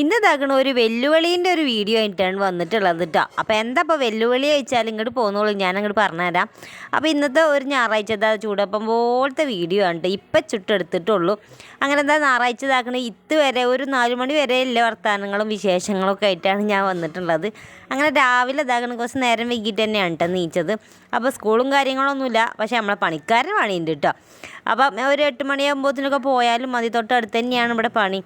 ഇന്ന് തകണ ഒരു വെല്ലുവിളീന്റെ ഒരു വീഡിയോ ആയിട്ടാണ് വന്നിട്ടുള്ളത് കേട്ടോ അപ്പോൾ എന്താ ഇപ്പോൾ വെല്ലുവിളി ചോദിച്ചാൽ ഇങ്ങോട്ട് പോകുന്നോളൂ ഞാൻ അങ്ങോട്ട് പറഞ്ഞുതരാം. അപ്പോൾ ഇന്നത്തെ ഒരു ഞായറാഴ്ച ഇതാ ചൂടപ്പം പോലത്തെ വീഡിയോ ആണ് ട്ടോ. ഇപ്പം ചുട്ടെടുത്തിട്ടുള്ളൂ. അങ്ങനെ എന്താ ഞായറാഴ്ച ഇതാക്കണ ഇത്ത് വരെ ഒരു നാല് മണി വരെ എല്ലാ വർത്തമാനങ്ങളും വിശേഷങ്ങളും ഒക്കെ ആയിട്ടാണ് ഞാൻ വന്നിട്ടുള്ളത്. അങ്ങനെ രാവിലെ ഇതാക്കണ കുറച്ച് നേരം വൈകിട്ട് തന്നെയാണ് കേട്ടോ നീച്ചത്. അപ്പോൾ സ്കൂളും കാര്യങ്ങളൊന്നുമില്ല. പക്ഷേ നമ്മളെ പണിക്കാരൻ പണിയുണ്ട് കേട്ടോ അപ്പം ഒരു എട്ട് മണിയാകുമ്പോഴത്തേനൊക്കെ പോയാലും മതി. തൊട്ടടുത്ത് തന്നെയാണ് ഇവിടെ പണി.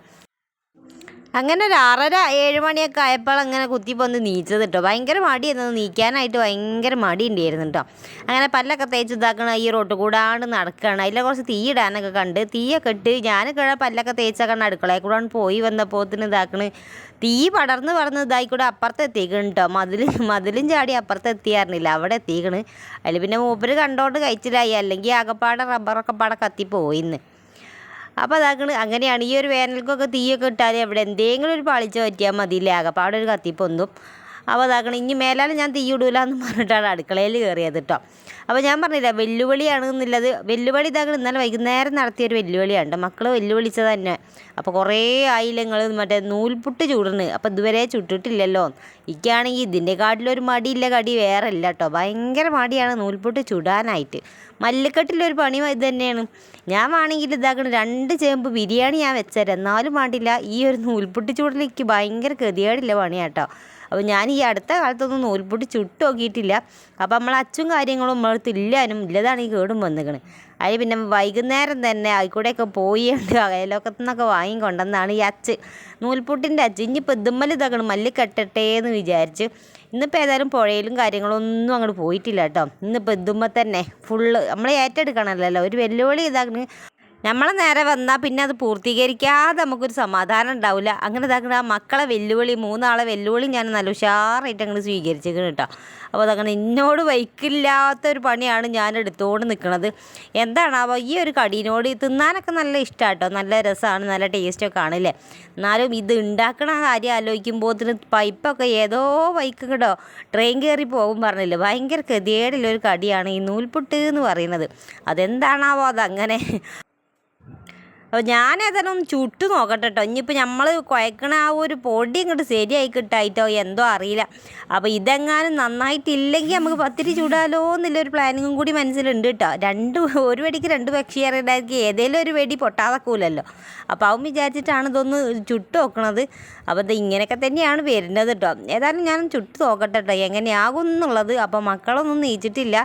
അങ്ങനെ ഒരു ആറര ഏഴ് മണിയൊക്കെ ആയപ്പോൾ അങ്ങനെ കുത്തിപ്പൊന്ന് നീച്ചത് കേട്ടോ ഭയങ്കര മടിയായിരുന്നു നീക്കാനായിട്ട് ഭയങ്കര മടി ഉണ്ടായിരുന്നു കേട്ടോ അങ്ങനെ പല്ലൊക്കെ തേച്ച് ഇതാക്കണ ഈ റോട്ട് കൂടാണ്ട് നടക്കുകയാണ് അതിലെ കുറച്ച് തീ ഇടാനൊക്കെ കണ്ട് തീയൊക്കെ ഇട്ട് ഞാൻ കിഴ പല്ലൊക്കെ തേച്ചൊക്കെ അടുക്കളയിൽ കൂടെ പോയി വന്നപ്പോത്തിന് ഇതാക്കണ്. തീ പടർന്ന് ഇതായി ഇതായിക്കൂടെ അപ്പുറത്ത് എത്തിക്കണം കേട്ടോ മതിൽ മതിലും ചാടി അപ്പുറത്ത് എത്തിയായിരുന്നില്ല. അവിടെ എത്തിക്കണ്. അതിൽ പിന്നെ മൂപ്പര് കണ്ടോണ്ട് കഴിച്ചിലായി. അല്ലെങ്കിൽ ആകെപ്പാടെ റബ്ബറൊക്കെ പാടെ കത്തിപ്പോയിന്ന് അപ്പോൾ അതാക്കൾ അങ്ങനെയാണ് ഈ ഒരു വേനൽക്കൊക്കെ തീയൊക്കെ ഇട്ടാൽ അവിടെ എന്തെങ്കിലും ഒരു പാളിച്ച പറ്റിയാൽ മതിയില്ലേ? ആകെപ്പാടൊരു കത്തിപ്പൊന്തും അപ്പോൾ അതാക്കണം ഇനി മേലാൽ ഞാൻ തീയിടൂല എന്ന് പറഞ്ഞിട്ടാണ് അടുക്കളയിൽ കയറിയത് കേട്ടോ അപ്പോൾ ഞാൻ പറഞ്ഞില്ല വെല്ലുവിളിയാണ് എന്നുള്ളത്. വെല്ലുവിളി ഇതാക്കണം ഇന്നലെ വൈകുന്നേരം നടത്തിയൊരു വെല്ലുവിളിയാണ് മക്കൾ വെല്ലുവിളിച്ചത് തന്നെ. അപ്പോൾ കുറേ ആയില്ല മറ്റേ നൂൽപുട്ട് ചൂടണ്. അപ്പോൾ ഇതുവരെ ചുട്ടിട്ടില്ലല്ലോ. ഇക്കാണെങ്കിൽ ഇതിന്റെ കാട്ടിലൊരു മടിയില്ല. കടി വേറെ ഇല്ല കേട്ടോ ഭയങ്കര മടിയാണ് നൂൽപുട്ട് ചുടാനായിട്ട്. മല്ലിക്കെട്ടിലൊരു പണി ഇത് തന്നെയാണ്. ഞാൻ വേണമെങ്കിൽ ഇതാക്കണം രണ്ട് ചേമ്പ് ബിരിയാണി ഞാൻ വെച്ചേരാം. എന്നാലും വേണ്ടില്ല. ഈ ഒരു നൂൽപുട്ട് ചൂടലേക്ക് ഭയങ്കര ഗതികേടില്ല പണിയാട്ടോ. അപ്പോൾ ഞാൻ ഈ അടുത്ത കാലത്തൊന്നും നൂൽപൊട്ടി ചുട്ട് നോക്കിയിട്ടില്ല. അപ്പോൾ നമ്മൾ അച്ചും കാര്യങ്ങളും നമ്മളടുത്ത് ഇല്ലാനും ഇല്ലതാണ് ഈ കേടും വന്നിക്കണ്. അതിൽ പിന്നെ വൈകുന്നേരം തന്നെ അയൽക്കൂടെയൊക്കെ പോയി ഉണ്ട് അയലോക്കത്തു നിന്നൊക്കെ വാങ്ങിക്കൊണ്ടെന്നാണ് ഈ അച്ച്. നൂൽപൊട്ടിന്റെ അച്ച്. ഇനിയിപ്പോൾ ഇതുമ്മൽ ഇതാക്കണം. മല്ലി കെട്ടട്ടെ എന്ന് വിചാരിച്ച് ഇന്നിപ്പോൾ ഏതായാലും പുഴയിലും കാര്യങ്ങളൊന്നും അങ്ങോട്ട് പോയിട്ടില്ല കേട്ടോ ഇന്നിപ്പോൾ ഇതുമ്പോൾ തന്നെ ഫുള്ള് നമ്മൾ ഏറ്റെടുക്കണമല്ലോ ഒരു വെല്ലുവിളി ഇതാക്കണ് നമ്മളെ നേരെ വന്നാൽ പിന്നെ അത് പൂർത്തീകരിക്കാതെ നമുക്കൊരു സമാധാനം ഉണ്ടാവില്ല അങ്ങനെ ഇതാക്കണ മക്കളെ വെല്ലുവിളി മൂന്നാളെ വെല്ലുവിളി ഞാൻ നല്ല ഉഷാറായിട്ട് അങ്ങനെ സ്വീകരിച്ചിരിക്കണം കേട്ടോ അപ്പോൾ അതങ്ങനെ എന്നോട് വൈക്കില്ലാത്തൊരു പണിയാണ് ഞാൻ എടുത്തുകൊണ്ട് നിൽക്കുന്നത് എന്താണാവോ ഈ ഒരു കടീനോട് തിന്നാനൊക്കെ നല്ല ഇഷ്ടമാണ് കേട്ടോ നല്ല രസമാണ് നല്ല ടേസ്റ്റൊക്കെ ആണല്ലേ എന്നാലും ഇത് ഉണ്ടാക്കണ കാര്യം ആലോചിക്കുമ്പോഴത്തിന് പൈപ്പൊക്കെ ഏതോ വൈക്ക് കേട്ടോ ട്രെയിൻ കയറി പോകും പറഞ്ഞില്ല? ഭയങ്കര ഗതികേടുള്ള ഒരു കടിയാണ് ഈ നൂൽപുട്ട് എന്ന് പറയുന്നത്. അതെന്താണാവോ അതങ്ങനെ അപ്പോൾ ഒന്ന് ചുട്ട് നോക്കട്ടെ കേട്ടോ ഇനിയിപ്പോൾ നമ്മൾ കുഴക്കണ ആ ഒരു പൊടി ഇങ്ങോട്ട് ശരിയായി കിട്ടായിട്ടോ എന്തോ അറിയില്ല. അപ്പോൾ ഇതെങ്ങാനും നന്നായിട്ടില്ലെങ്കിൽ നമുക്ക് പത്തിരി ചൂടാലോ എന്നുള്ളൊരു പ്ലാനിങ്ങും കൂടി മനസ്സിലുണ്ട് കേട്ടോ രണ്ട് ഒരു വെടിക്ക് രണ്ട് പക്ഷി ഇറങ്ങിയതായിരിക്കും ഏതെങ്കിലും ഒരു വെടി പൊട്ടാതക്കൂലല്ലോ. അപ്പോൾ അവൻ വിചാരിച്ചിട്ടാണ് ഇതൊന്ന് ചുട്ട് നോക്കണത്. അപ്പോൾ ഇത് ഇങ്ങനെയൊക്കെ തന്നെയാണ് വരുന്നത് കേട്ടോ ഏതായാലും ഞാൻ ചുട്ട് നോക്കട്ടെ കേട്ടോ എങ്ങനെയാകും എന്നുള്ളത് അപ്പോൾ മക്കളൊന്നും നീച്ചിട്ടില്ല.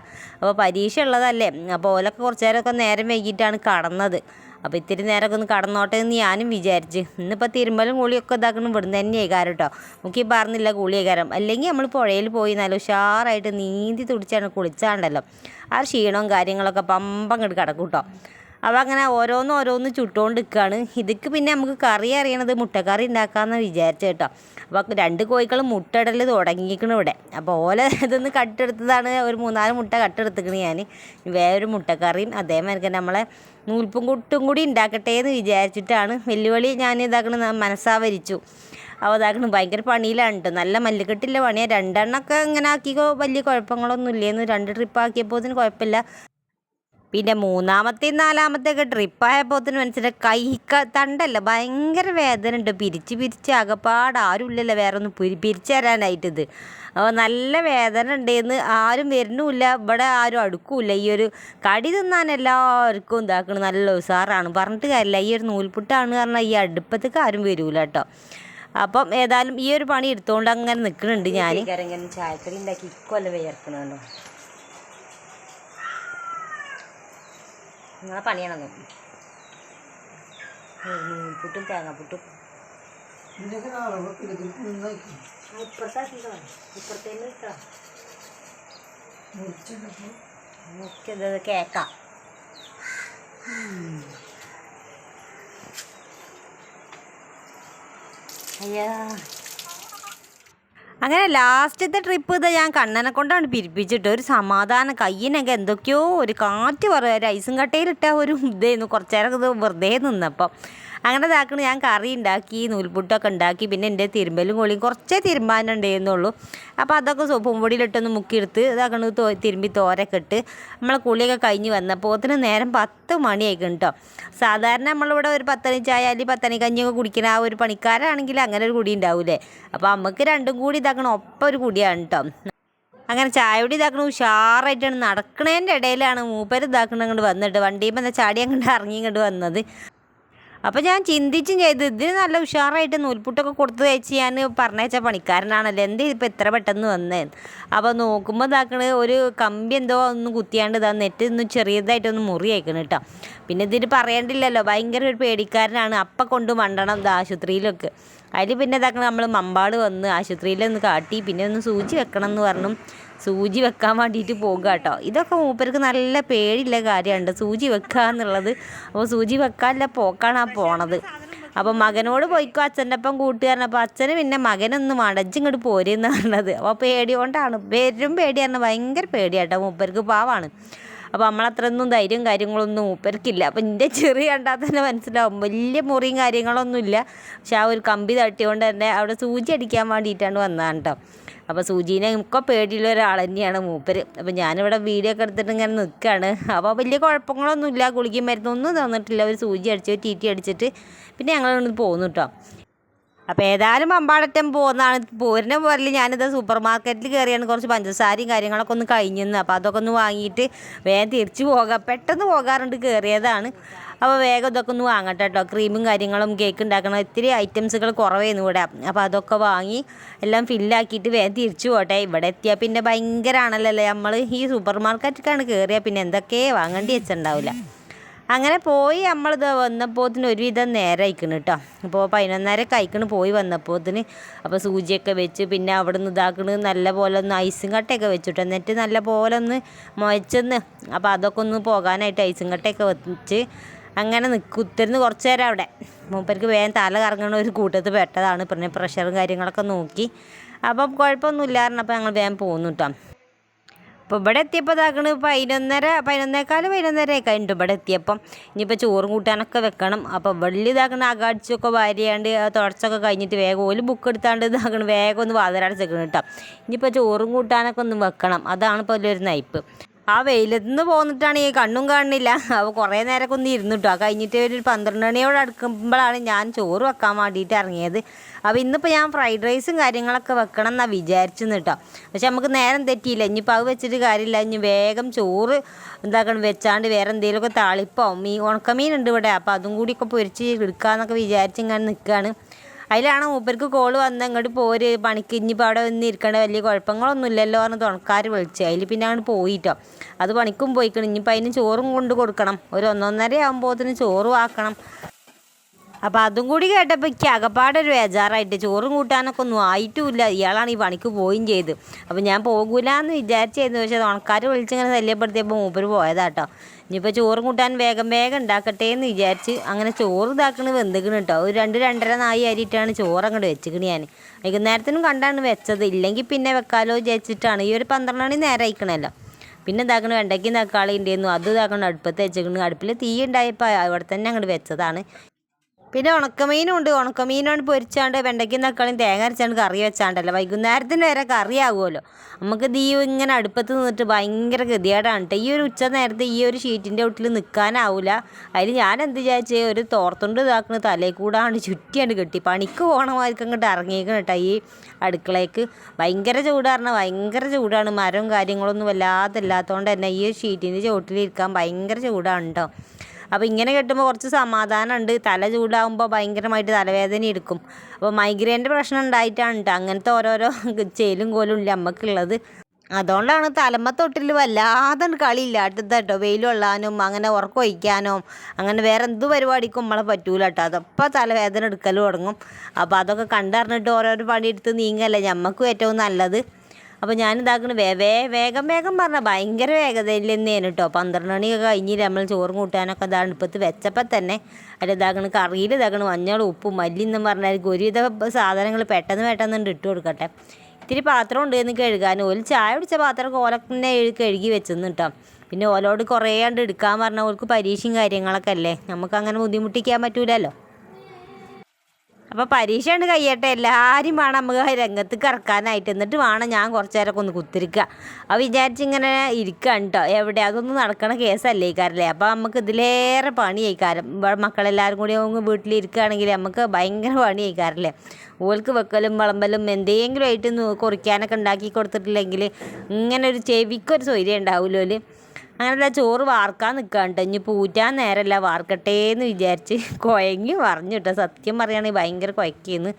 അപ്പോൾ പരീക്ഷ ഉള്ളതല്ലേ. അപ്പോൾ ഓലൊക്കെ കുറച്ച് നേരമൊക്കെ നേരം വൈകിട്ടാണ് കടന്നത്. അപ്പോൾ ഇത്തിരി നേരമൊക്കെ ഒന്ന് കടന്നോട്ടെ എന്ന് ഞാനും വിചാരിച്ച്. ഇന്നിപ്പോൾ തിരുമ്പലും കുളിയൊക്കെ ഇതാക്കണം ഇവിടുന്ന് തന്നെ ഏകാരം കേട്ടോ മുക്കി പറഞ്ഞില്ല കുളിയേക്കാരം അല്ലെങ്കിൽ നമ്മൾ പുഴയിൽ പോയി നല്ല ഉഷാറായിട്ട് നീന്തി തുടിച്ചാണ് കുളിച്ചാണ്ടല്ലോ. ആ ക്ഷീണവും കാര്യങ്ങളൊക്കെ പമ്പം കണ്ട് കിടക്കും കേട്ടോ അപ്പോൾ അങ്ങനെ ഓരോന്ന് ഓരോന്ന് ചുട്ടുകൊണ്ട് നിൽക്കുകയാണ് ഇതിക്ക് പിന്നെ നമുക്ക് കറി അറിയണത് മുട്ടക്കറി ഉണ്ടാക്കാമെന്ന് വിചാരിച്ചു കേട്ടോ അപ്പോൾ രണ്ട് കോഴികൾ മുട്ടയിടൽ തുടങ്ങിയിരിക്കണം ഇവിടെ. അപ്പോൾ ഓല ഇതൊന്ന് കട്ടെടുത്തതാണ്. ഒരു മൂന്നാൽ മുട്ട കട്ടെടുത്തിക്കണ് ഞാൻ വേറൊരു മുട്ടക്കറിയും അതേമാതിരി നമ്മളെ നൂൽപ്പും കൊട്ടും കൂടി ഉണ്ടാക്കട്ടെ എന്ന് വിചാരിച്ചിട്ടാണ് വെല്ലുവിളി ഞാൻ ഇതാക്കണ മനസ്സാവരിച്ചു. അപ്പോൾ ഇതാക്കണം ഭയങ്കര പണിയിലാണ് കേട്ടോ നല്ല മല്ലുകെട്ടില്ല പണിയാണ് രണ്ടെണ്ണമൊക്കെ ഇങ്ങനെ ആക്കിക്കോ. വലിയ കുഴപ്പങ്ങളൊന്നും ഇല്ലേന്ന് രണ്ട് ട്രിപ്പ് ആക്കിയപ്പോൾ കുഴപ്പമില്ല. പിന്നെ മൂന്നാമത്തെയും നാലാമത്തെയൊക്കെ ട്രിപ്പായപ്പോത്തിന് മനസ്സിന്റെ കൈ തണ്ടല്ല? ഭയങ്കര വേദന ഉണ്ട്. പിരിച്ച് പിരിച്ച് അകപ്പാട് ആരും ഇല്ലല്ലോ. വേറെ പിരി പിരിച്ചു അപ്പോൾ നല്ല വേദന ഉണ്ടെന്ന് ആരും വരുന്നുമില്ല. ഇവിടെ ആരും അടുക്കൂല ഈ ഒരു കടി തിന്നാൻ എല്ലാവർക്കും ഇതാക്കണം. നല്ല ഉസാറാണ്. പറഞ്ഞിട്ട് കാര്യമില്ല. ഈ ഒരു നൂൽപുട്ടാണ് പറഞ്ഞാൽ ഈ അടുപ്പത്തേക്ക് ആരും വരൂല കേട്ടോ. അപ്പം ഏതായാലും ഈ ഒരു പണി എടുത്തുകൊണ്ട് അങ്ങനെ നിൽക്കുന്നുണ്ട് ഞാൻ ചായക്കടി ഉണ്ടാക്കി ഇക്കൊല്ലം വിയർക്കണമല്ലോ നിങ്ങളെ പണിയാണെന്ന്. പുട്ടും തേങ്ങ പുട്ടും. മുക്കത് കേക്കാം. അയ്യാ. അങ്ങനെ ലാസ്റ്റത്തെ ട്രിപ്പ് ഇത് ഞാൻ കണ്ണനെ കൊണ്ടാണ് പിരിപ്പിച്ചിട്ട്. ഒരു സമാധാനം. കയ്യിനൊക്കെ എന്തൊക്കെയോ ഒരു കാറ്റ് പറയുക ഒരു ഐസും കട്ടയിലിട്ട ഒരു ഇതായിരുന്നു കുറച്ച് ഇത് വെറുതെ നിന്നപ്പം. അങ്ങനെ ഇതാക്കണ ഞാൻ കറി ഉണ്ടാക്കി നൂൽപുട്ടൊക്കെ ഉണ്ടാക്കി പിന്നെ എന്റെ തിരുമ്പലും കൊളിയും കുറച്ചേ തിരുമ്പാനുണ്ടായിരുന്നുള്ളൂ. അപ്പോൾ അതൊക്കെ സോപ്പും പൊടിയിലിട്ടൊന്ന് മുക്കിയെടുത്ത് ഇതാക്കണ തിരുമ്പി തോരൊക്കെ ഇട്ട് നമ്മളെ കുളിയൊക്കെ കഴിഞ്ഞ് വന്നപ്പോൾ അതിന് നേരം പത്ത് മണിയായിക്കും കേട്ടോ സാധാരണ നമ്മളിവിടെ ഒരു പത്തണി ചായ അല്ലെങ്കിൽ പത്തണി കഞ്ഞിയൊക്കെ കുടിക്കുന്ന ആ ഒരു പണിക്കാരാണെങ്കിൽ അങ്ങനെ ഒരു കുടി ഉണ്ടാവില്ലേ അപ്പോൾ നമുക്ക് രണ്ടും കൂടി ഇതാക്കണം ഒപ്പം ഒരു കുടിയാണ് കേട്ടോ അങ്ങനെ ചായയോടെ ഇതാക്കണ ഉഷാറായിട്ടാണ് നടക്കണേന്റെ ഇടയിലാണ് മൂപ്പര് ഇതാക്കണ അങ്ങോട്ട് വന്നിട്ട് വണ്ടിയുമ്പോൾ എന്താ ചാടി അങ്ങോട്ട് ഇറങ്ങി ഇങ്ങോട്ട് വന്നത്. അപ്പോൾ ഞാൻ ചിന്തിച്ചും ചെയ്ത് ഇതിന് നല്ല ഉഷാറായിട്ട് നൂൽപുട്ടൊക്കെ കൊടുത്ത് വെച്ച് ഞാൻ പറഞ്ഞയച്ച പണിക്കാരനാണല്ലോ എന്ത് ഇപ്പം ഇത്ര പെട്ടെന്ന് വന്നേന്ന് അപ്പോൾ നോക്കുമ്പോൾ ഇതാക്കണ ഒരു കമ്പി എന്തോ ഒന്ന് കുത്തിയാണ്ട് ഇതാ നെറ്റ് ഒന്ന് ചെറിയതായിട്ടൊന്ന് മുറി അയക്കണം കേട്ടോ പിന്നെ ഇതിന് പറയേണ്ടില്ലല്ലോ ഭയങ്കര ഒരു പേടിക്കാരനാണ് അപ്പം കൊണ്ട് മണ്ടണം ഇത് ആശുപത്രിയിലൊക്കെ. അതിൽ പിന്നെ ഇതാക്കണം നമ്മൾ മമ്പാട് വന്ന് ആശുപത്രിയിലൊന്ന് കാട്ടി പിന്നെ ഒന്ന് സൂചി വെക്കണം എന്ന് പറഞ്ഞു. സൂചി വെക്കാൻ വേണ്ടിയിട്ട് പോകുക കേട്ടോ. ഇതൊക്കെ മൂപ്പർക്ക് നല്ല പേടിയുള്ള കാര്യമുണ്ട് സൂചി വെക്കുക എന്നുള്ളത്. അപ്പോൾ സൂചി വെക്കാനുള്ള പോക്കാണ് ആ പോണത്. അപ്പോൾ മകനോട് പോയിക്കോ അച്ഛന്റെ ഒപ്പം കൂട്ടുകാരൻ അപ്പോൾ അച്ഛന് പിന്നെ മകനൊന്ന് മടച്ചിങ്ങോട്ട് പോരെന്ന് പറഞ്ഞത്. അപ്പോൾ പേടി കൊണ്ടാണ് പേരും പേടിയാണ് ഭയങ്കര പേടിയാട്ടോ മൂപ്പർക്ക് പാവാണ്. അപ്പോൾ നമ്മളത്രയൊന്നും ധൈര്യം കാര്യങ്ങളൊന്നും മൂപ്പർക്കില്ല. അപ്പം എന്റെ ചെറിയ കണ്ടാൽ തന്നെ മനസ്സിലാവും. വലിയ മുറിയും കാര്യങ്ങളൊന്നുമില്ല. പക്ഷെ ആ ഒരു കമ്പി തട്ടിയോണ്ട് തന്നെ അവിടെ സൂചി അടിക്കാൻ വേണ്ടിയിട്ടാണ് വന്നതാണ് കേട്ടോ. അപ്പോൾ സൂചീനെ ഒക്കെ പേടിയുള്ള ഒരാൾ തന്നെയാണ് മൂപ്പര്. അപ്പോൾ ഞാനിവിടെ വീഡിയോ ഒക്കെ എടുത്തിട്ട് ഇങ്ങനെ നിൽക്കുകയാണ് അപ്പോൾ വലിയ കുഴപ്പങ്ങളൊന്നുമില്ല. ഗുളികയും മരുന്നൊന്നും തന്നിട്ടില്ല. ഒരു സൂചി അടിച്ച് ടി ടി അടിച്ചിട്ട് പിന്നെ ഞങ്ങൾ പോകുന്നു കേട്ടോ അപ്പോൾ ഏതായാലും അമ്പാടറ്റം പോകുന്നതാണ് പോരുന്ന പോരൽ ഞാനിത് സൂപ്പർ മാർക്കറ്റിൽ കയറിയാണ് കുറച്ച് പഞ്ചസാരയും കാര്യങ്ങളൊക്കെ ഒന്ന് കഴിഞ്ഞെന്ന്. അപ്പോൾ അതൊക്കെ ഒന്ന് വാങ്ങിയിട്ട് വേഗം തിരിച്ചു പോകാം. പെട്ടെന്ന് പോകാറുണ്ട് കയറിയതാണ് അപ്പോൾ വേഗം ഇതൊക്കെ ഒന്ന് വാങ്ങട്ടെ കേട്ടോ ക്രീമും കാര്യങ്ങളും കേക്ക് ഉണ്ടാക്കണം. ഇത്തിരി ഐറ്റംസുകൾ കുറവായിരുന്നു ഇവിടെ. അപ്പോൾ അതൊക്കെ വാങ്ങി എല്ലാം ഫില്ലാക്കിയിട്ട് വേഗം തിരിച്ചു പോട്ടെ. ഇവിടെ എത്തിയാൽ പിന്നെ ഭയങ്കരമാണല്ലോ അല്ലേ നമ്മൾ ഈ സൂപ്പർ മാർക്കറ്റിലേക്കാണ് കയറിയാൽ പിന്നെ എന്തൊക്കെ വാങ്ങേണ്ടി വെച്ചിട്ടുണ്ടാവില്ല അങ്ങനെ പോയി നമ്മളിത് വന്നപ്പോത്തിന് ഒരുവിധം നേരം അയക്കണം കേട്ടോ അപ്പോൾ പതിനൊന്നര കഴിക്കണ് പോയി വന്നപ്പോത്തിന്. അപ്പോൾ സൂചിയൊക്കെ വെച്ച് പിന്നെ അവിടെ നിന്ന് ഇതാക്കണ്. നല്ല പോലെ ഒന്ന് ഐസും കട്ടയൊക്കെ വെച്ചിട്ട് എന്നിട്ട് നല്ല പോലെ ഒന്ന് മുഴച്ചെന്ന് അപ്പോൾ അതൊക്കെ ഒന്ന് പോകാനായിട്ട് ഐസും കട്ടയൊക്കെ വെച്ച് അങ്ങനെ നിൽക്കും ഉത്തരുന്ന് കുറച്ച് നേരം അവിടെ. മൂപ്പർക്ക് വേഗം തല കറങ്ങണ ഒരു കൂട്ടത്ത് പെട്ടതാണ്. പിന്നെ പ്രഷറും കാര്യങ്ങളൊക്കെ നോക്കി. അപ്പം കുഴപ്പമൊന്നുമില്ല അപ്പോൾ ഞങ്ങൾ വേഗം പോന്നു കേട്ടോ. അപ്പോൾ ഇവിടെ എത്തിയപ്പോൾ ഇതാക്കണ് പതിനൊന്നര പതിനൊന്നേക്കാൽ പതിനൊന്നര ഒക്കെ ഉണ്ട് ഇവിടെ എത്തിയപ്പം. ഇനിയിപ്പോൾ ചോറും കൂട്ടാനൊക്കെ വെക്കണം. അപ്പോൾ വെള്ളി ഇതാക്കണ അകാടിച്ചൊക്കെ വാരിയാണ്ട് തുടച്ചൊക്കെ കഴിഞ്ഞിട്ട് വേഗം ഒരു ബുക്ക് എടുത്താണ്ട് ഇതാക്കണ വേഗം ഒന്ന് വാതിലടച്ചേക്കണം കേട്ടോ. ഇനിയിപ്പോൾ ചോറും കൂട്ടാനൊക്കെ ഒന്ന് വെക്കണം. അതാണ് ഇപ്പോൾ ഒരു നയിപ്പ് ആ വെയിലത്തുനിന്ന് പോന്നിട്ടാണ് ഈ കണ്ണും കാണുന്നില്ല. അപ്പോൾ കുറേ നേരമൊക്കെ ഒന്ന് ഇരുന്നു കേട്ടോ കഴിഞ്ഞിട്ട് ഒരു പന്ത്രണ്ട് മണിയോട് അടുക്കുമ്പോഴാണ് ഞാൻ ചോറ് വെക്കാൻ വേണ്ടിയിട്ട് ഇറങ്ങിയത്. അപ്പോൾ ഇന്നിപ്പോൾ ഞാൻ ഫ്രൈഡ് റൈസും കാര്യങ്ങളൊക്കെ വെക്കണം എന്നാണ് വിചാരിച്ചെന്ന് കേട്ടോ പക്ഷെ നമുക്ക് നേരം തെറ്റിയില്ല. ഇനിയിപ്പോൾ അത് വെച്ചിട്ട് കാര്യമില്ല. ഇനി വേഗം ചോറ് എന്താക്കണം വെച്ചാണ്ട് വേറെ എന്തെങ്കിലുമൊക്കെ താളിപ്പോ മീൻ ഉണക്കമീൻ ഉണ്ട് ഇവിടെ. അപ്പോൾ അതും കൂടിയൊക്കെ പൊരിച്ച് എടുക്കാമെന്നൊക്കെ വിചാരിച്ച് ഇങ്ങനെ നിൽക്കുകയാണ് അതിലാണ് മൂപ്പർക്ക് കോൾ വന്ന് ഇങ്ങോട്ട് പോര് പണിക്ക് ഇനിയിപ്പോൾ അവിടെ വന്ന് ഇരിക്കേണ്ട വലിയ കുഴപ്പങ്ങളൊന്നുമില്ലല്ലോ എന്ന് തുണക്കാർ വിളിച്ച്. അതിൽ പിന്നെ അങ്ങോട്ട് പോയിട്ടോ. അത് പണിക്കും പോയിക്കണം. ഇനിയിപ്പോൾ അതിന് ചോറും കൊണ്ട് കൊടുക്കണം. ഒരു ഒന്നൊന്നര ആകുമ്പോഴത്തേന് ചോറും ആക്കണം. അപ്പോൾ അതും കൂടി കേട്ടപ്പോൾ എനിക്ക് അകപ്പാടൊരു ബേജാറായിട്ട്. ചോറും കൂട്ടാനൊക്കെ ഒന്നും ആയിട്ടുമില്ല. ഇയാളാണ് ഈ പണിക്ക് പോവുകയും ചെയ്ത്. അപ്പോൾ ഞാൻ പോകൂല വിചാരിച്ചായിരുന്നു പക്ഷേ തുണക്കാർ വിളിച്ചിങ്ങനെ ശല്യപ്പെടുത്തിയപ്പോൾ മൂപ്പർ പോയതാട്ടോ. ഇനിയിപ്പോൾ ചോറും കൂട്ടാൻ വേഗം വേഗം ഉണ്ടാക്കട്ടെ എന്ന് വിചാരിച്ച് അങ്ങനെ ചോറ് ഇതാക്കണ് വെന്തിക്കണ് കേട്ടോ ഒരു രണ്ട് രണ്ടര നായി അരിയിട്ടാണ് ചോറ് അങ്ങോട്ട് വെച്ചിക്കണ് ഞാൻ വൈകുന്നേരത്തിനും കണ്ടാണ് വെച്ചത്. ഇല്ലെങ്കിൽ പിന്നെ വെക്കാലോ വിചാരിച്ചിട്ടാണ്. ഈ ഒരു പന്ത്രണ്ട് മണി നേരം അയക്കണമല്ലോ പിന്നെ ഇതാക്കണ വെണ്ടയ്ക്കും തക്കാളി ഉണ്ടായിരുന്നു അത് ഇതാക്കണം അടുപ്പത്ത് വെച്ചിക്കണ്. അടുപ്പിൽ തീ ഉണ്ടായപ്പോൾ അവിടെ തന്നെ അങ്ങോട്ട് വെച്ചതാണ്. പിന്നെ ഉണക്കമീനും ഉണ്ട് ഉണക്കമീനാണ് പൊരിച്ചാണ്ട് വെണ്ടയ്ക്കും തക്കാളിയും തേങ്ങ അരച്ചാണ്ട് കറി വെച്ചാണ്ടല്ലോ. വൈകുന്നേരത്തിന് വരെ കറി ആകുമല്ലോ നമുക്ക് ദീ ഇങ്ങനെ അടുപ്പത്ത് നിന്നിട്ട് ഭയങ്കര ഗതികേടാണ് കേട്ടോ ഈ ഒരു ഉച്ച നേരത്തെ ഈ ഒരു ഷീറ്റിന്റെ വീട്ടിൽ നിൽക്കാനാവില്ല അതിൽ ഞാൻ എന്ത് വിചാരിച്ചേ ഒരു തോർത്തുണ്ട് ഇതാക്കുന്ന തലയിൽ കൂടാണ്ട് ചുറ്റിയാണ്ട് കെട്ടി. പണിക്ക് പോകണമായിരിക്കും അങ്ങോട്ട് ഇറങ്ങിയേക്കണം കേട്ടോ ഈ അടുക്കളയ്ക്ക് ഭയങ്കര ചൂടാണ് ഭയങ്കര ചൂടാണ്. മരവും കാര്യങ്ങളൊന്നും വല്ലാതെ ഇല്ലാത്തതുകൊണ്ട് തന്നെ ഈ ഷീറ്റിന്റെ ചുവട്ടിലിരിക്കാൻ ഭയങ്കര ചൂടാണ് കേട്ടോ അപ്പോൾ ഇങ്ങനെ കെട്ടുമ്പോൾ കുറച്ച് സമാധാനമുണ്ട്. തല ചൂടാകുമ്പോൾ ഭയങ്കരമായിട്ട് തലവേദന എടുക്കും. അപ്പോൾ മൈഗ്രെയിന്റെ പ്രശ്നം ഉണ്ടായിട്ടാണ് കേട്ടോ അങ്ങനത്തെ ഓരോരോ ചേലും കോലും ഇല്ല നമുക്കുള്ളത് അതുകൊണ്ടാണ് തലമ്മ തൊട്ടിൽ വല്ലാതെ അടുത്ത കേട്ടോ വെയിൽ കൊള്ളാനും അങ്ങനെ ഉറക്കൊഴിക്കാനോ അങ്ങനെ വേറെ എന്ത് പരിപാടിക്കും നമ്മളെ പറ്റൂല കേട്ടോ അതപ്പോൾ തലവേദന എടുക്കൽ തുടങ്ങും. അപ്പോൾ അതൊക്കെ കണ്ടറിഞ്ഞിട്ട് ഓരോരോ പണിയെടുത്ത് നീങ്ങല്ലേ. നമുക്കും ഏറ്റവും നല്ലത്. അപ്പോൾ ഞാനിതാക്കണ വേ വേ വേഗം വേഗം പറഞ്ഞ ഭയങ്കര വേഗതയിൽ തന്നെയാണ് കേട്ടോ പന്ത്രണ്ട് മണിയൊക്കെ കഴിഞ്ഞില്ല നമ്മൾ ചോറും കൂട്ടാനൊക്കെ ഇതാ അടുപ്പത്ത് വെച്ചപ്പോൾ തന്നെ അതിൽ ഇതാക്കണ കറിയിൽ ഇതാക്കണ മഞ്ഞൾ ഉപ്പും മല്ലി എന്നും പറഞ്ഞാൽ ഒരുവിധ സാധനങ്ങൾ പെട്ടെന്ന് പെട്ടെന്ന് ഇട്ട് കൊടുക്കട്ടെ. ഇത്തിരി പാത്രം ഉണ്ട് എന്ന് കഴുകാൻ ഒരു ചായ കുടിച്ച പാത്രം ഓലന്നെ കഴുകി വെച്ചെന്ന് കേട്ടോ പിന്നെ ഓലോട് കുറേ കണ്ട് എടുക്കാൻ പറഞ്ഞാൽ ഓൾക്ക് പരീക്ഷയും കാര്യങ്ങളൊക്കെ അല്ലേ? നമുക്ക് അങ്ങനെ ബുദ്ധിമുട്ടിക്കാൻ പറ്റൂലല്ലോ. അപ്പോൾ പരീക്ഷ ഉണ്ട് കഴിയട്ടെ. എല്ലാവരും വേണം നമുക്ക് രംഗത്ത് കറക്കാനായിട്ട്. എന്നിട്ട് വേണം ഞാൻ കുറച്ച് നേരമൊക്കെ ഒന്ന് കുത്തിരിക്കുക. അത് വിചാരിച്ചിങ്ങനെ ഇരിക്കുകയാണ് കേട്ടോ എവിടെ? അതൊന്നും നടക്കണ കേസല്ലേ കാരല്ലേ അപ്പോൾ നമുക്ക് ഇതിലേറെ പണി കഴിക്കാരം മക്കളെല്ലാവരും കൂടി വീട്ടിൽ വീട്ടിലിരിക്കുകയാണെങ്കിൽ നമുക്ക് ഭയങ്കര പണി കഴിക്കാറില്ലേ ഓൾക്ക് വെക്കലും വിളമ്പലും എന്തെങ്കിലും ആയിട്ട് കുറിക്കാനൊക്കെ ഉണ്ടാക്കി കൊടുത്തിട്ടില്ലെങ്കിൽ ഇങ്ങനെ ഒരു ചെവിക്കൊരു സ്വൈര്യം ഉണ്ടാവില്ലോ അങ്ങനെയല്ല ചോറ് വാർക്കാൻ നിൽക്കാണ്ട് ഇനി പൂറ്റാൻ നേരമല്ല വാർക്കട്ടെ എന്ന് വിചാരിച്ച് കുഴങ്ങി പറഞ്ഞു കേട്ടോ സത്യം പറയുകയാണെങ്കിൽ ഭയങ്കര കുഴക്കിയെന്ന്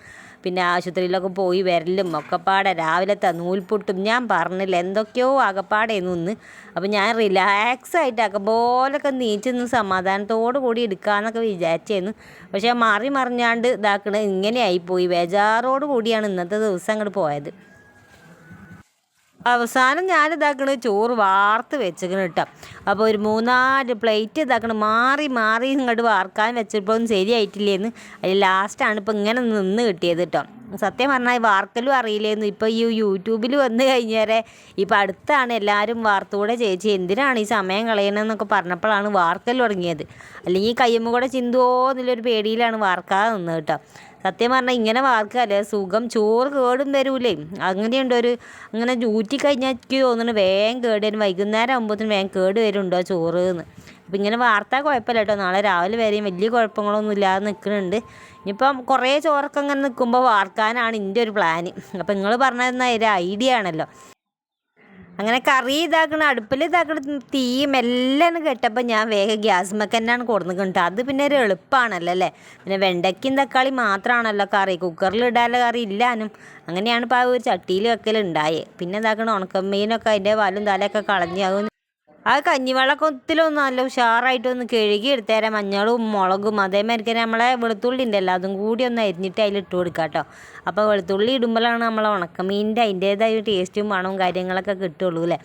പിന്നെ ആശുപത്രിയിലൊക്കെ പോയി വരലും ഒക്കെപ്പാടെ. രാവിലത്തെ നൂൽപുട്ടും ഞാൻ പറഞ്ഞില്ല. എന്തൊക്കെയോ ആകപ്പാടേന്നു ഇന്ന്. അപ്പം ഞാൻ റിലാക്സ് ആയിട്ട് അകപോലൊക്കെ നീച്ചൊന്ന് സമാധാനത്തോടു കൂടി എടുക്കാമെന്നൊക്കെ വിചാരിച്ചേന്ന്. പക്ഷേ മാറി മറിഞ്ഞാണ്ട് ഇതാക്കണ. ഇങ്ങനെയായിപ്പോയി ബേജാറോട് കൂടിയാണ് ഇന്നത്തെ ദിവസം അങ്ങോട്ട് പോയത്. അവസാനം ഞാൻ ഇതാക്കണ ചോറ് വാർത്ത് വെച്ചിരിക്കണം കേട്ടോ അപ്പോൾ ഒരു മൂന്നാൽ പ്ലേറ്റ് ഇതാക്കണ. മാറി മാറി ഇങ്ങോട്ട് വാർക്കാൻ വെച്ചപ്പോൾ ഒന്നും ശരിയായിട്ടില്ലേന്ന്. അതിൽ ലാസ്റ്റാണ് ഇപ്പോൾ ഇങ്ങനെ നിന്ന് കിട്ടിയത് കേട്ടോ സത്യം പറഞ്ഞാൽ വാർക്കലും അറിയില്ലായിരുന്നു ഇപ്പോൾ ഈ യൂട്യൂബിൽ വന്നു കഴിഞ്ഞേരെ ഇപ്പം അടുത്താണ് എല്ലാവരും വാർത്തുകൂടെ ചേച്ചി എന്തിനാണ് ഈ സമയം കളയണമെന്നൊക്കെ പറഞ്ഞപ്പോഴാണ് വാർക്കൽ തുടങ്ങിയത്. അല്ലെങ്കിൽ കയ്യമ്മ കൂടെ ചിന്തുവോ എന്നുള്ളൊരു പേടിയിലാണ് വാർക്കാതെ നിന്നത് കേട്ടോ സത്യം പറഞ്ഞാൽ ഇങ്ങനെ വാർക്കല്ലേ സുഖം ചോറ് കേടും തരൂലേ. അങ്ങനെയുണ്ട് ഒരു അങ്ങനെ ഊറ്റി കഴിഞ്ഞാൽ തോന്നുന്നു വേഗം കേട് വൈകുന്നേരം ആകുമ്പോഴത്തേനും വേഗം കേട് വരുന്നുണ്ടോ ചോറ് എന്ന് അപ്പം ഇങ്ങനെ വാർത്താൽ കുഴപ്പമില്ല കേട്ടോ. നാളെ രാവിലെ വരെയും വലിയ കുഴപ്പങ്ങളൊന്നും ഇല്ലാതെ നിൽക്കുന്നുണ്ട്. ഇനിയിപ്പം കുറേ ചോറൊക്കെ അങ്ങനെ നിൽക്കുമ്പോൾ വാർക്കാനാണ് എന്റെ ഒരു പ്ലാന് അപ്പം നിങ്ങൾ പറഞ്ഞതെന്നാൽ ഒരു ഐഡിയ ആണല്ലോ. അങ്ങനെ കറി ഇതാക്കണ അടുപ്പിൽ ഇതാക്കണ തീയും എല്ലാം കെട്ടപ്പോൾ ഞാൻ വേഗം ഗ്യാസ് തന്നെയാണ് കിട്ടുക അത് പിന്നെ ഒരു എളുപ്പമാണല്ലോ അല്ലേ? പിന്നെ വെണ്ടയ്ക്കും തക്കാളി മാത്രമാണല്ലോ കറി. കുക്കറിൽ ഇടാനുള്ള കറി ഇല്ലാനും അങ്ങനെയാണ് ഇപ്പോൾ ആ ഒരു ചട്ടിയിൽ വെക്കലുണ്ടായേ. പിന്നെ ഇതാക്കണ ഉണക്കമീനൊക്കെ അതിന്റെ വാലും തലയൊക്കെ കളഞ്ഞ് ആ കഞ്ഞിവെള്ളക്കൊത്തിലൊന്ന് നല്ല ഉഷാറായിട്ടൊന്ന് കഴുകി എടുത്തേരാം. മഞ്ഞളും മുളകും. അതേമാതിരി തന്നെ നമ്മളെ വെളുത്തുള്ളി ഉണ്ടല്ലോ അതും കൂടി ഒന്ന് അരിഞ്ഞിട്ട് അതിൽ ഇട്ട് കൊടുക്കുക കേട്ടോ അപ്പോൾ വെളുത്തുള്ളി ഇടുമ്പോഴാണ് നമ്മളെ ഉണക്കമീനിന്റെ അതിന്റേതായ ടേസ്റ്റും മണവും കാര്യങ്ങളൊക്കെ കിട്ടുള്ളൂ അല്ലേ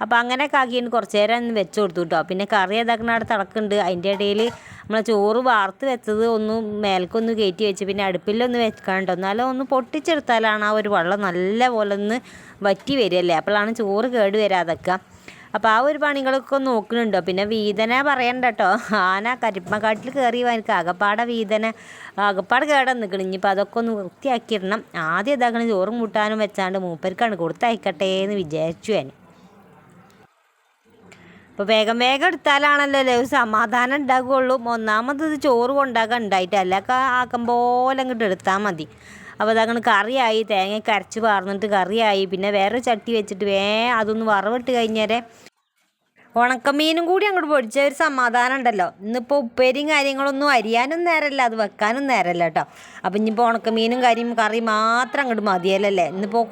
അപ്പോൾ അങ്ങനെയൊക്കെ ആക്കിയിട്ട് കുറച്ച് നേരം ഒന്ന് വെച്ച് കൊടുത്തു കേട്ടോ പിന്നെ കറി ഏതാക്കുന്ന അവിടെ തിളക്കുന്നുണ്ട് അതിന്റെ ഇടയിൽ നമ്മളെ ചോറ് വാർത്ത് വെച്ചത് ഒന്ന് മേൽക്കൊന്ന് കയറ്റി വെച്ച് പിന്നെ അടുപ്പിലൊന്ന് വെക്കാണ്ടോ എന്നാലും ഒന്ന് പൊട്ടിച്ചെടുത്താലാണ് ആ ഒരു വെള്ളം നല്ല പോലെ ഒന്ന് വറ്റി വരികയല്ലേ അപ്പോഴാണ് ചോറ് കേട് വരാതൊക്കെ അപ്പോൾ ആ ഒരു പണികളൊക്കെ നോക്കുന്നുണ്ട്. പിന്നെ വീതന പറയണ്ട കേട്ടോ ആന കരിപ്പക്കാട്ടിൽ കയറി എനിക്ക് അകപ്പാടെ വീതന അകപ്പാട് കേടാൻ നിൽക്കണം ഇനിയിപ്പോൾ അതൊക്കെ ഒന്ന് വൃത്തിയാക്കിയിടണം. ആദ്യം ഇതാക്കണം ചോറും കൂട്ടാനും വെച്ചാണ്ട് മൂപ്പർക്കാണ് കൊടുത്തയക്കട്ടെ എന്ന് വിചാരിച്ചു ഞാൻ. അപ്പോൾ വേഗം വേഗം എടുത്താലാണല്ലോ ഒരു സമാധാനം ഉണ്ടാകുള്ളൂ ഒന്നാമത് ഇത് ചോറ് കൊണ്ടാക്കാൻ ഉണ്ടായിട്ടല്ല ആക്കം പോലെ അങ്ങോട്ട് എടുത്താൽ മതി. അപ്പോൾ അതങ്ങനെ കറിയായി. തേങ്ങ കരച്ച് പാർന്നിട്ട് കറിയായി. പിന്നെ വേറെ ചട്ടി വെച്ചിട്ട് വേ അതൊന്ന് വറവിട്ട് കഴിഞ്ഞേരെ ഉണക്കമീനും കൂടി അങ്ങോട്ട് പൊടിച്ച ഒരു സമാധാനം ഉണ്ടല്ലോ. ഇന്നിപ്പോൾ ഉപ്പേരിയും കാര്യങ്ങളൊന്നും അരിയാനും നേരമല്ല അത് വെക്കാനും നേരമല്ല കേട്ടോ. അപ്പം ഇനിയിപ്പോൾ ഉണക്കമീനും കാര്യം കറി മാത്രം അങ്ങോട്ട് മതിയല്ലേ ഇന്നിപ്പോൾ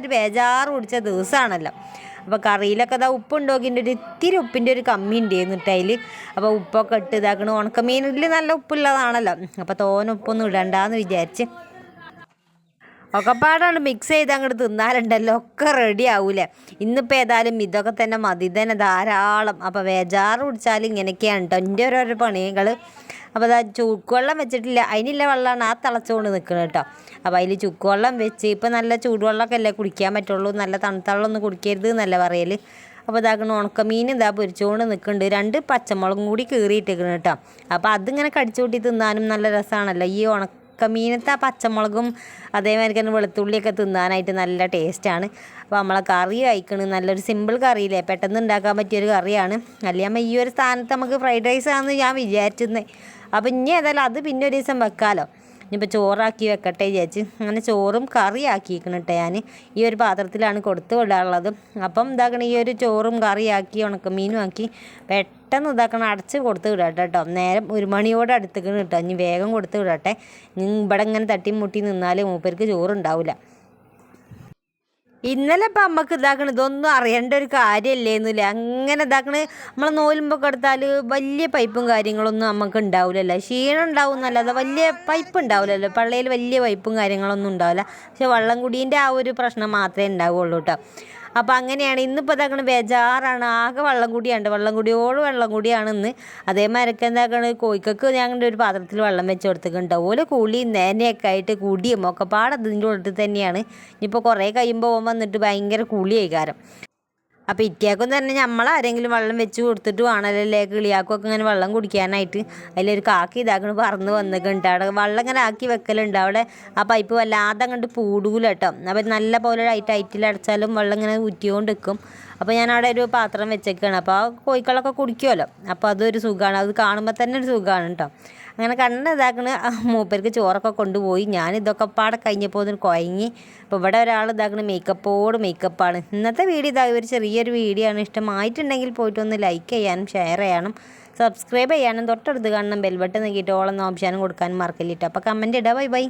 ഒരു ബേജാറ് പിടിച്ച ദിവസമാണല്ലോ അപ്പോൾ കറിയിലൊക്കെ ഇതാ ഉപ്പുണ്ടോക്കിന്റെ ഒരു ഇത്തിരി ഉപ്പിന്റെ ഒരു കമ്മി ഉണ്ടായിരുന്നു അതിൽ അപ്പോൾ ഉപ്പൊക്കെ ഇട്ട് ഇതാക്കണം. ഉണക്കമീനിൽ നല്ല ഉപ്പുള്ളതാണല്ലോ അപ്പോൾ തോനെ ഉപ്പൊന്നും ഇടണ്ടെന്ന് വിചാരിച്ച് ഒക്കെപ്പാടാണ്. മിക്സ് ചെയ്ത് അങ്ങോട്ട് തിന്നാലുണ്ടല്ലോ. ഒക്കെ റെഡി ആവൂലേ. ഇന്നിപ്പോൾ ഏതായാലും ഇതൊക്കെ തന്നെ മതി. തന്നെ ധാരാളം. അപ്പോൾ വേജാറ് കുടിച്ചാൽ ഇങ്ങനെയൊക്കെയാണ് കേട്ടോ എന്റെ ഓരോരോ പണികൾ അപ്പോൾ അതാ ചുക്കുവെള്ളം വെച്ചിട്ടില്ല. അതിനുള്ള വെള്ളമാണ് ആ തിളച്ചുകൊണ്ട് നിൽക്കുന്നത് കേട്ടോ അപ്പോൾ അതിൽ ചുക്കുവെള്ളം വെച്ച് ഇപ്പോൾ നല്ല ചൂടുവെള്ളമൊക്കെ അല്ലേ കുടിക്കാൻ പറ്റുള്ളൂ. നല്ല തണുത്ത വെള്ളം ഒന്നും കുടിക്കരുത് എന്നല്ല പറയൽ അപ്പോൾ ഇതാക്കണ ഉണക്കമീൻ ഇതാ പൊരിച്ചുകൊണ്ട് നിൽക്കുന്നുണ്ട് രണ്ട് പച്ചമുളകും കൂടി കീറിയിട്ടേക്കണം കേട്ടോ അപ്പോൾ അതിങ്ങനെ കടിച്ചു കൂട്ടി തിന്നാനും നല്ല രസമാണല്ലോ ഈ ഉണക്ക ഉണക്കമീനത്തെ ആ പച്ചമുളകും അതേമാതിരി തന്നെ വെളുത്തുള്ളിയൊക്കെ തിന്നാനായിട്ട് നല്ല ടേസ്റ്റാണ്. അപ്പോൾ നമ്മളെ കറി കഴിക്കണ്. നല്ലൊരു സിമ്പിൾ കറിയില്ലേ? പെട്ടെന്ന് ഉണ്ടാക്കാൻ പറ്റിയൊരു കറിയാണ്. അല്ലെങ്കിൽ ഈ ഒരു സ്ഥാനത്ത് നമുക്ക് ഫ്രൈഡ് റൈസ് ആണെന്ന് ഞാൻ വിചാരിച്ചിരുന്നത് അപ്പോൾ ഇനി ഏതായാലും അത് പിന്നെ ഒരു ദിവസം വെക്കാമല്ലോ ഇനിയിപ്പോൾ ചോറാക്കി വെക്കട്ടെ വിചാരിച്ച് അങ്ങനെ ചോറും കറി ആക്കിയിരിക്കണം കേട്ടോ ഞാൻ ഈ ഒരു പാത്രത്തിലാണ് കൊടുത്തു വിടാറുള്ളത്. അപ്പം ഇതാക്കണം ഈ ഒരു ചോറും കറിയാക്കി ഉണക്കമീനും ആക്കി പെട്ടെന്ന് ഇതാക്കണം അടച്ച് കൊടുത്ത് വിടട്ടെ കേട്ടോ. നേരം ഒരു മണിയോടെ അടുത്തേക്ക് കേട്ടോ ഇനി വേഗം കൊടുത്ത് വിടട്ടെ. ഇവിടെ ഇങ്ങനെ തട്ടി മുട്ടി നിന്നാൽ മൂപ്പർക്ക് ചോറുണ്ടാവില്ല ഇന്നലെ ഇപ്പം അമ്മയ്ക്ക് ഇതാക്കണ ഇതൊന്നും അറിയേണ്ട ഒരു കാര്യമല്ലേന്നില്ല അങ്ങനെ ഇതാക്കണ നമ്മളെ നോലുമ്പോൾ എടുത്താൽ വലിയ പൈപ്പും കാര്യങ്ങളൊന്നും നമുക്ക് ഉണ്ടാവില്ലല്ലോ ക്ഷീണം ഉണ്ടാവും എന്നല്ലാതെ വലിയ പൈപ്പ് ഉണ്ടാവില്ലല്ലോ പള്ളിയിൽ വലിയ പൈപ്പും കാര്യങ്ങളൊന്നും ഉണ്ടാവില്ല. പക്ഷെ വള്ളം കുടീന്റെ ആ ഒരു പ്രശ്നം മാത്രമേ ഉണ്ടാവുള്ളൂ കേട്ടോ. അപ്പോൾ അങ്ങനെയാണ്. ഇന്നിപ്പോൾ ഇതാക്കണ ബേജാറാണ്. ആകെ വെള്ളം കൂടിയാണ് വെള്ളം കൂടിയോട് വെള്ളം കൂടിയാണ് ഇന്ന്. അതേമാതിരിക്ക് എന്താക്കണ കോഴിക്കൊക്കെ ഞങ്ങളുടെ ഒരു പാത്രത്തിൽ വെള്ളം വെച്ച് കൊടുത്തിട്ടുണ്ട് ഓലെ കുളിയും നേനയൊക്കെ ആയിട്ട് കുടിയും ഒക്കെ പാടത്തിന്റെ ഉള്ളിൽ തന്നെയാണ്. ഇനിയിപ്പോൾ കുറേ കഴിയുമ്പോൾ വന്നിട്ട് ഭയങ്കര കുളിയായി കാരം. അപ്പോൾ ഇറ്റിയാക്കും തന്നെ നമ്മൾ ആരെങ്കിലും വെള്ളം വെച്ച് കൊടുത്തിട്ട് വേണമല്ലേ കിളിയാക്കൊക്കെ ഇങ്ങനെ വെള്ളം കുടിക്കാനായിട്ട്? അതിലൊരു കാക്കി ഇതാക്കണ പറന്ന് വന്നിട്ടുണ്ട് അവിടെ വെള്ളം ഇങ്ങനെ ആക്കി വെക്കലുണ്ട്. അവിടെ ആ പൈപ്പ് വല്ലാതെ അങ്ങോട്ട് പൂടൂല കേട്ടോ. അപ്പോൾ നല്ല പോലെ ടൈറ്റിൽ അടച്ചാലും വെള്ളം ഇങ്ങനെ ഊറ്റിക്കൊണ്ട് നിൽക്കും അപ്പോൾ ഞാൻ അവിടെ ഒരു പാത്രം വെച്ചേക്കാണ്. അപ്പോൾ ആ കോഴിക്കളൊക്കെ കുടിക്കുമല്ലോ അപ്പോൾ അതൊരു സുഖമാണ് അത് കാണുമ്പോൾ തന്നെ ഒരു സുഖമാണ് കേട്ടോ. അങ്ങനെ കണ്ണ് ഇതാക്കണ. മൂപ്പർക്ക് ചോറൊക്കെ കൊണ്ടുപോയി. ഞാൻ ഇതൊക്കെ പാടെ കഴിഞ്ഞപ്പോൾ ഒന്ന് കുഴങ്ങി അപ്പോൾ ഇവിടെ ഒരാൾ ഇതാക്കണ മേക്കപ്പോട് മേക്കപ്പാണ് ഇന്നത്തെ വീഡിയോ ഇതാ ഒരു ചെറിയൊരു വീഡിയോ ആണ്. ഇഷ്ടമായിട്ടുണ്ടെങ്കിൽ പോയിട്ടൊന്ന് ലൈക്ക് ചെയ്യാനും ഷെയർ ചെയ്യാനും സബ്സ്ക്രൈബ് ചെയ്യാനും തൊട്ടടുത്ത് കാണണം ബെൽബട്ടൺ നീക്കിയിട്ട് ഓളം ഓപ്ഷനും കൊടുക്കാനും മറക്കില്ലിട്ടോ. അപ്പോൾ കമന്റ് ഇടാം. Bye bye